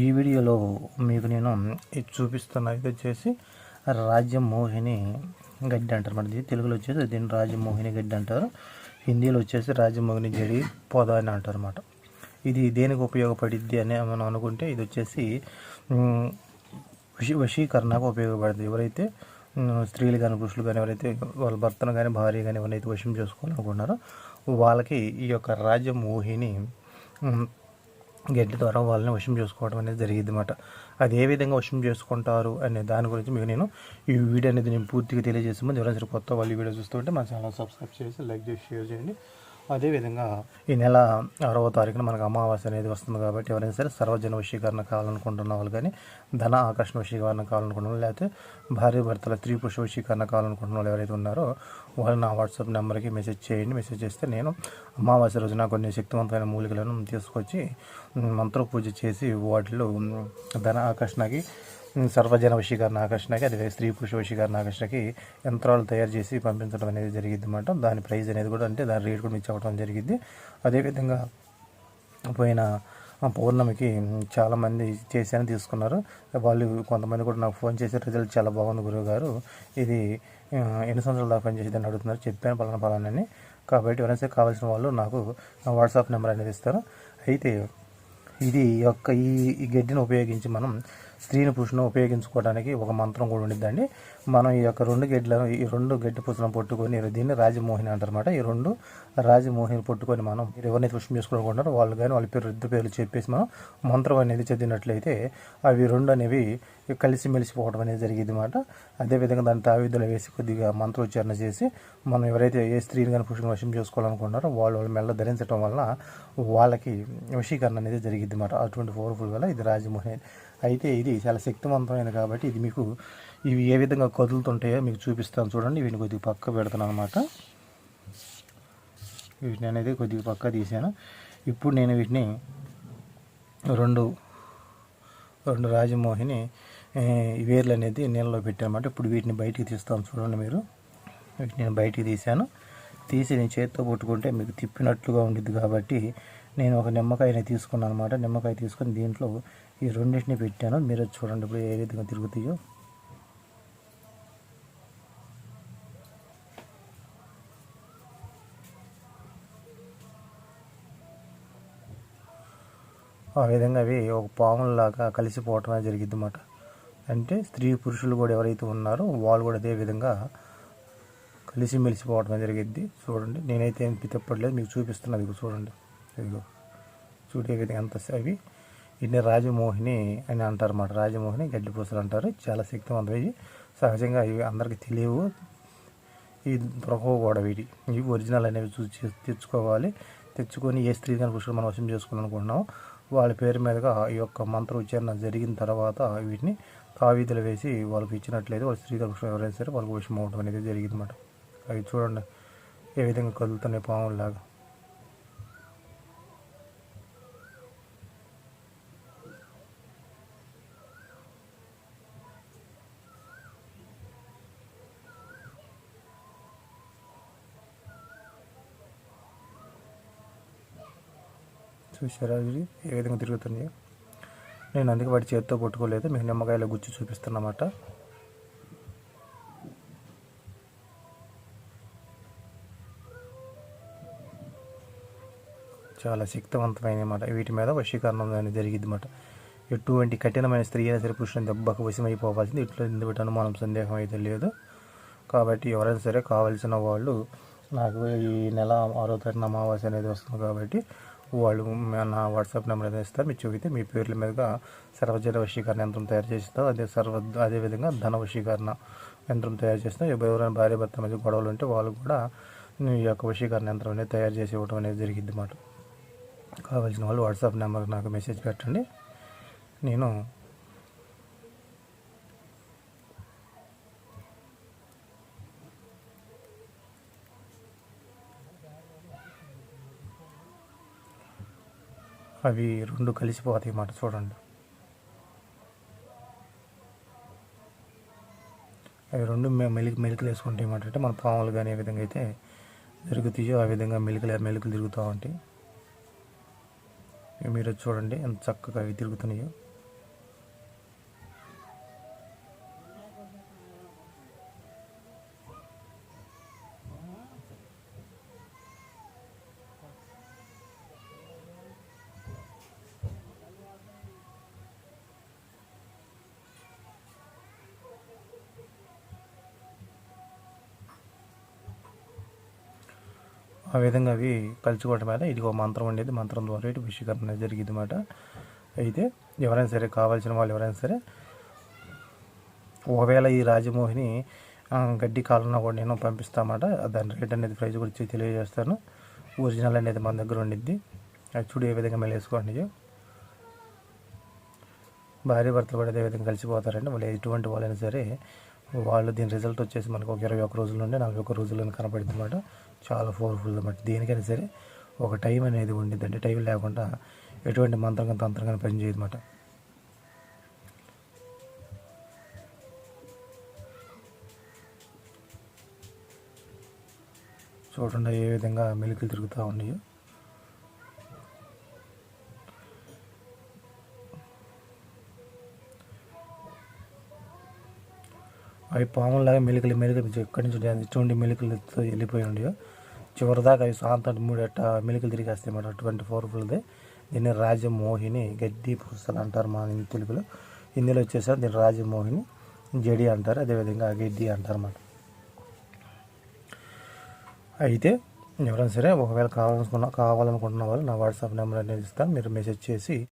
ఈ వీడియోలో మీకు నేను ఇది చూపిస్తున్న ఇది వచ్చేసి రాజ్యమోహిని గడ్డి అంటారు. మన తెలుగులో వచ్చేసి దీన్ని రాజమోహిని గడ్డి అంటారు. హిందీలో వచ్చేసి రాజమోహిని జడి పొద అని అంటారు అనమాట ఇది దేనికి ఉపయోగపడిద్ది అని మనం అనుకుంటే ఇది వచ్చేసి వశీ వశీకరణకు ఉపయోగపడుతుంది. ఎవరైతే స్త్రీలు కానీ పురుషులు కానీ ఎవరైతే వాళ్ళ భర్తను కానీ భార్య కానీ ఎవరైతే వశం చేసుకోవాలనుకుంటున్నారో వాళ్ళకి ఈ యొక్క రాజమోహిని గడ్డి ద్వారా వాళ్ళని వశం చేసుకోవడం అనేది జరిగింది అనమాట అది ఏ విధంగా వశం చేసుకుంటారు అనే దాని గురించి మీకు నేను ఈ వీడియో అనేది నేను పూర్తిగా తెలియజేసి ముందు ఎవరైనా సరే కొత్త వాళ్ళు వీడియో చూస్తుంటే మా ఛానల్ సబ్స్క్రైబ్ చేసి లైక్ చేసి షేర్ చేయండి. అదేవిధంగా ఈ నెల ఆరవ తారీఖున మనకు అమావాస్య అనేది వస్తుంది కాబట్టి ఎవరైనా సరే సర్వజన వశీకరణ కావాలనుకుంటున్న వాళ్ళు కానీ ధన ఆకర్షణ వశీకరణ కావాలనుకుంటున్న వాళ్ళు లేకపోతే భార్య భర్తల త్రీ పురుష వశీకరణ కావాలనుకుంటున్న వాళ్ళు ఎవరైతే ఉన్నారో వాళ్ళు నా వాట్సాప్ నెంబర్కి మెసేజ్ చేయండి. మెసేజ్ చేస్తే నేను అమావాస్య రోజున కొన్ని శక్తివంతమైన మూలికలను తీసుకొచ్చి ఉమ్, మంత్ర పూజ చేసి వాటిలో ధన ఆకర్షణకి సర్వజన వశీకరణ ఆకర్షణకి అదే స్త్రీ పురుష వశీకరణ ఆకర్షణకి యంత్రాలు తయారు చేసి పంపించడం అనేది జరిగింది అనమాట దాని ప్రైజ్ అనేది కూడా అంటే దాని రేట్ కూడా మీకు చెప్పడం జరిగింది అదేవిధంగా పోయిన పౌర్ణమికి చాలామంది చేశాను తీసుకున్నారు. వాళ్ళు కొంతమంది కూడా నాకు ఫోన్ చేసి రిజల్ట్ చాలా బాగుంది గురువు గారు. ఇది ఎన్ని సంవత్సరాల దాకా పనిచేసేదని అడుగుతున్నారు. చెప్పాను పలానా పలానని కాబట్టి ఎవరైనా కావాల్సిన వాళ్ళు నాకు వాట్సాప్ నెంబర్ అనేది ఇస్తారు. అయితే ఇది యొక్క ఈ గడ్డిని ఉపయోగించి మనం స్త్రీని పురుషుని ఉపయోగించుకోవడానికి ఒక మంత్రం కూడా ఉండిద్దండి. మనం ఈ యొక్క రెండు గడ్డలను ఈ రెండు గడ్డి పుష్పలను పట్టుకొని దీన్ని రాజమోహిని అంటారన్నమాట ఈ రెండు రాజమోహిని పట్టుకొని మనం మీరు ఎవరినైతే పుష్పం చేసుకోవాలనుకుంటారో వాళ్ళు కానీ వాళ్ళ పేరు ఇద్దరు పేర్లు చెప్పేసి మనం మంత్రం అనేది చదివినట్లయితే అవి రెండు అనేవి కలిసి మెలిసిపోవడం అనేది జరిగింది అనమాట అదేవిధంగా దాని తావిధులు వేసి కొద్దిగా మంత్రోచ్చారణ చేసి మనం ఎవరైతే ఏ స్త్రీని కానీ పురుషుని వశం చేసుకోవాలనుకుంటారో వాళ్ళు వాళ్ళ మెల్ల ధరించడం వలన వాళ్ళకి వశీకరణ అనేది జరిగింది అనమాట అటువంటి పవర్ఫుల్ వల్ల ఇది రాజమోహిని అయితే ఇది చాలా శక్తివంతమైనది కాబట్టి ఇది మీకు ఇవి ఏ విధంగా కదులుతుంటాయో మీకు చూపిస్తాను చూడండి. వీటిని కొద్దిగా పక్క పెడతాను అనమాట వీటిని అనేది కొద్దిగా పక్క తీసాను ఇప్పుడు నేను వీటిని రెండు రెండు రాజమోహిని వేర్లు అనేది నీళ్ళలో పెట్టానమాట ఇప్పుడు వీటిని బయటికి తీస్తాను చూడండి మీరు. వీటిని నేను బయటికి తీశాను. తీసి నేను చేత్తో పట్టుకుంటే మీకు తిప్పినట్లుగా ఉండిద్ది కాబట్టి నేను ఒక నిమ్మకాయని తీసుకున్నాను అనమాట నిమ్మకాయ తీసుకొని దీంట్లో ఈ రెండింటిని పెట్టాను. మీరు చూడండి ఇప్పుడు ఏ విధంగా తిరుగుతాయో. ఆ విధంగా అవి ఒక పాములాగా కలిసిపోవటం జరిగింది అన్నమాట అంటే స్త్రీ పురుషులు కూడా ఎవరైతే ఉన్నారో వాళ్ళు కూడా అదే విధంగా కలిసి మెలిసిపోవటమే జరిగింది చూడండి. నేనైతే ఏం తిప్పట్లేదు. మీకు చూపిస్తున్నది చూడండి. ఇదిగో. చూడే విధంగా ఎంత అవి దీన్ని రాజమోహిని అని అంటారు అన్నమాట రాజమోహిని గడ్డి పూసలు అంటారు. చాలా శక్తివంతమైనవి సహజంగా ఇవి అందరికీ తెలియవు. ఈ ప్రభావ కూడా వీటి. ఇవి ఒరిజినల్ అనేవి చూసి తెచ్చుకోవాలి. తెచ్చుకొని ఏ స్త్రీ కానీ మనం వశం చేసుకోవాలనుకుంటున్నామో వాళ్ళ పేరు మీదుగా ఈ యొక్క మంత్ర ఉచ్చారణ జరిగిన తర్వాత వీటిని తావీదులు వేసి వాళ్ళకి ఇచ్చినట్లయితే వాళ్ళ స్త్రీ పురుషులు ఎవరైనా సరే వాళ్ళకి విషయం అవడం అనేది జరిగింది అన్నమాట అవి చూడండి. ఏ విధంగా కదులుతున్నాయి పాములాగా చూసారా ఏ విధంగా తిరుగుతున్నాయో? నేను అందుకే వాటి చేతితో పట్టుకోలేదు మీకు నిమ్మకాయలో గుచ్చి చూపిస్తున్నమాట. చాలా శక్తివంతమైన అన్నమాట వీటి మీద వశీకరణం అనేది జరిగింది అన్నమాట ఎటువంటి కఠినమైన స్త్రీ అయినా సరే పురుషుని దెబ్బకు వశమైపోవాల్సింది. ఇట్లా ఎందుకు అనుమానం సందేహం అయితే లేదు. కాబట్టి ఎవరైనా సరే కావాల్సిన వాళ్ళు నాకు ఈ నెల ఆరో తారీఖున అమావాస్య అనేది వస్తుంది కాబట్టి వాళ్ళు నా వాట్సాప్ నెంబర్ అనేది ఇస్తారు మీరు చూపితే మీ పేర్ల మీదుగా సర్వజన వశీకరణ యంత్రం తయారు చేస్తాం అదే సర్వ అదేవిధంగా ధన వశీకరణ యంత్రం తయారు చేస్తాం ఎవరైనా భార్య భర్త మధ్య గొడవలు ఉంటే వాళ్ళు కూడా ఈ యొక్క వశీకరణ యంత్రం అనేది తయారు చేసి ఇవ్వడం అనేది జరిగింది అన్నమాట. కావాల్సిన వాళ్ళు వాట్సాప్ నెంబర్కి నాకు మెసేజ్ పెట్టండి. నేను అవి రెండు కలిసిపోతాయి అన్నమాట చూడండి. అవి రెండు మెలికి మెలికలు వేసుకుంటాయి అన్నమాట అంటే మన పాములు కానీ ఏ విధంగా అయితే తిరుగుతాయో ఆ విధంగా మెలికలు మెలికలు తిరుగుతూ ఉంటాయి. మీరు చూడండి ఎంత చక్కగా అవి తిరుగుతున్నాయో. ఆ విధంగా అవి కలుచుకోవటం మీద ఇది ఒక మంత్రం ఉండేది. మంత్రం ద్వారా ఇటు వశీకరణ జరిగింది అన్నమాట అయితే ఎవరైనా సరే కావాల్సిన వాళ్ళు ఎవరైనా సరే ఒకవేళ ఈ రాజమోహిని గడ్డి కాలంలో కూడా నేను పంపిస్తామాట దాని రేట్ అనేది ప్రైజ్ గురించి తెలియజేస్తాను. ఒరిజినల్ అనేది మన దగ్గర ఉండిద్ది. అది చూడు ఏ విధంగా మెలేసుకోండి భార్య భర్తలు కూడా అదే విధంగా కలిసిపోతారండి. వాళ్ళు ఎటువంటి వాళ్ళైనా సరే వాళ్ళు దీని రిజల్ట్ వచ్చేసి మనకు ఒక ఇరవై ఒక్క రోజుల నుండి నలభై ఒక్క రోజులు కనపడుతుంది అనమాట చాలా పవర్ఫుల్ అనమాట దేనికైనా సరే ఒక టైం అనేది ఉండిద్ది అంటే టైం లేకుండా ఎటువంటి మంత్రంగా తంత్రంగా పనిచేయదు అన్నమాట చూడండి ఏ విధంగా మెలికలు తిరుగుతూ ఉన్నాయో. అవి పాములాగా మెలికలు మెలికలు ఎక్కడి నుంచి చూడండి ఎటువంటి మెలికలతో వెళ్ళిపోయి ఉండయో చివరిదాకా అవి సాంతటి మూడు అట్ట మెలికలు తిరిగేస్తాయి అన్నమాట. ఫోర్ ఫుల్ది. దీన్ని రాజమోహిని గడ్డి పుస్తలు అంటారు మా తెలుగులో. హిందీలో వచ్చేసరికి దీన్ని రాజమోహిని జడి అంటారు అదేవిధంగా గడ్డి అంటారు అన్నమాట. అయితే ఎవరైనా సరే ఒకవేళ కావాలనుకున్న కావాలనుకుంటున్న వాళ్ళు నా వాట్సాప్ నెంబర్ అనేది ఇస్తాను. మీరు మెసేజ్ చేసి